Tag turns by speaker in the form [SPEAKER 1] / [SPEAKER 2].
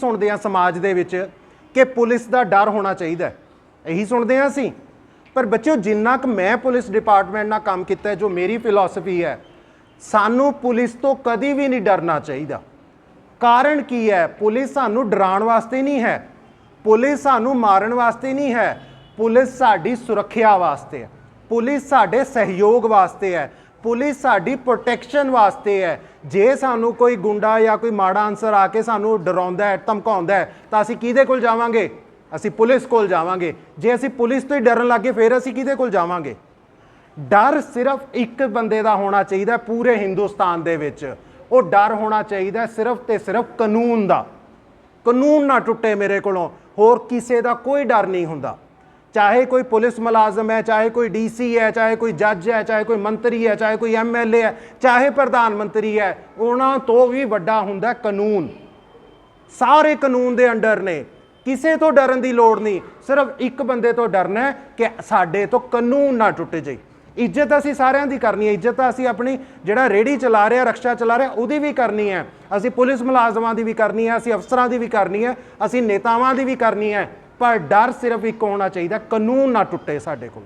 [SPEAKER 1] ਸੁਣਦੇ ਆ ਸਮਾਜ ਦੇ ਵਿੱਚ ਕਿ ਪੁਲਿਸ ਦਾ ਡਰ ਹੋਣਾ ਚਾਹੀਦਾ ਹੈ। ਇਹੀ ਸੁਣਦੇ ਆ ਅਸੀਂ। ਪਰ ਬੱਚਿਓ, ਜਿੰਨਾ ਕੁ ਮੈਂ ਪੁਲਿਸ ਡਿਪਾਰਟਮੈਂਟ ਨਾਲ ਕੰਮ ਕੀਤਾ ਜੋ ਮੇਰੀ ਫਿਲਾਸਫੀ ਹੈ, ਸਾਨੂੰ ਪੁਲਿਸ ਤੋਂ ਕਦੀ ਵੀ ਨਹੀਂ ਡਰਨਾ ਚਾਹੀਦਾ। ਕਾਰਨ ਕੀ ਹੈ? ਪੁਲਿਸ ਸਾਨੂੰ ਡਰਾਉਣ ਵਾਸਤੇ ਨਹੀਂ ਹੈ। ਪੁਲਿਸ ਸਾਨੂੰ ਮਾਰਨ ਵਾਸਤੇ ਨਹੀਂ ਹੈ। ਪੁਲਿਸ ਸਾਡੀ ਸੁਰੱਖਿਆ ਵਾਸਤੇ ਹੈ। ਪੁਲਿਸ ਸਾਡੇ ਸਹਿਯੋਗ ਵਾਸਤੇ ਹੈ। ਪੁਲਿਸ ਸਾਡੀ ਪ੍ਰੋਟੈਕਸ਼ਨ ਵਾਸਤੇ ਹੈ। ਜੇ ਸਾਨੂੰ ਕੋਈ ਗੁੰਡਾ ਜਾਂ ਕੋਈ ਮਾੜਾ ਅਨਸਰ ਆ ਕੇ ਸਾਨੂੰ ਡਰਾਉਂਦਾ ਹੈ, ਧਮਕਾਉਂਦਾ ਹੈ, ਤਾਂ ਅਸੀਂ ਕਿਹਦੇ ਕੋਲ ਜਾਵਾਂਗੇ? ਅਸੀਂ ਪੁਲਿਸ ਕੋਲ ਜਾਵਾਂਗੇ। ਜੇ ਅਸੀਂ ਪੁਲਿਸ ਤੋਂ ਹੀ ਡਰਨ ਲੱਗੇ ਫਿਰ ਅਸੀਂ ਕਿਹਦੇ ਕੋਲ ਜਾਵਾਂਗੇ? ਡਰ ਸਿਰਫ ਇੱਕ ਬੰਦੇ ਦਾ ਹੋਣਾ ਚਾਹੀਦਾ ਪੂਰੇ ਹਿੰਦੁਸਤਾਨ ਦੇ ਵਿੱਚ। ਉਹ ਡਰ ਹੋਣਾ ਚਾਹੀਦਾ ਸਿਰਫ ਤੇ ਸਿਰਫ ਕਾਨੂੰਨ ਦਾ। ਕਾਨੂੰਨ ਨਾ ਟੁੱਟੇ ਮੇਰੇ ਕੋਲੋਂ। ਹੋਰ ਕਿਸੇ ਦਾ ਕੋਈ ਡਰ ਨਹੀਂ ਹੁੰਦਾ। ਚਾਹੇ ਕੋਈ ਪੁਲਿਸ ਮੁਲਾਜ਼ਮ ਹੈ, ਚਾਹੇ ਕੋਈ ਡੀਸੀ ਹੈ, ਚਾਹੇ ਕੋਈ ਜੱਜ ਹੈ, ਚਾਹੇ ਕੋਈ ਮੰਤਰੀ ਹੈ, ਚਾਹੇ ਕੋਈ ਐਮਐਲਏ ਹੈ, ਚਾਹੇ ਪ੍ਰਧਾਨ ਮੰਤਰੀ ਹੈ, ਉਹਨਾਂ ਤੋਂ ਵੀ ਵੱਡਾ ਹੁੰਦਾ ਕਾਨੂੰਨ। ਸਾਰੇ ਕਾਨੂੰਨ ਦੇ ਅੰਡਰ ਨੇ। ਕਿਸੇ ਤੋਂ ਡਰਨ ਦੀ ਲੋੜ ਨਹੀਂ। ਸਿਰਫ ਇੱਕ ਬੰਦੇ ਤੋਂ ਡਰਨਾ ਹੈ ਕਿ ਸਾਡੇ ਤੋਂ ਕਾਨੂੰਨ ਨਾ ਟੁੱਟ ਜਾਏ। ਇੱਜ਼ਤ ਅਸੀਂ ਸਾਰਿਆਂ ਦੀ ਕਰਨੀ ਹੈ। ਇੱਜ਼ਤ ਅਸੀਂ ਆਪਣੀ ਜਿਹੜਾ ਰੇੜੀ ਚਲਾ ਰਿਹਾ, ਰਕਸ਼ਾ ਚਲਾ ਰਿਹਾ, ਉਹਦੀ ਵੀ ਕਰਨੀ ਹੈ। ਅਸੀਂ ਪੁਲਿਸ ਮੁਲਾਜ਼ਮਾਂ ਦੀ ਵੀ ਕਰਨੀ ਹੈ, ਅਸੀਂ ਅਫਸਰਾਂ ਦੀ ਵੀ ਕਰਨੀ ਹੈ, ਅਸੀਂ ਨੇਤਾਵਾਂ ਦੀ ਵੀ ਕਰਨੀ ਹੈ। ਪਰ ਡਰ ਸਿਰਫ ਇੱਕ ਹੋਣਾ ਚਾਹੀਦਾ ਕਾਨੂੰਨ ਨਾ ਟੁੱਟੇ ਸਾਡੇ ਕੋਲ।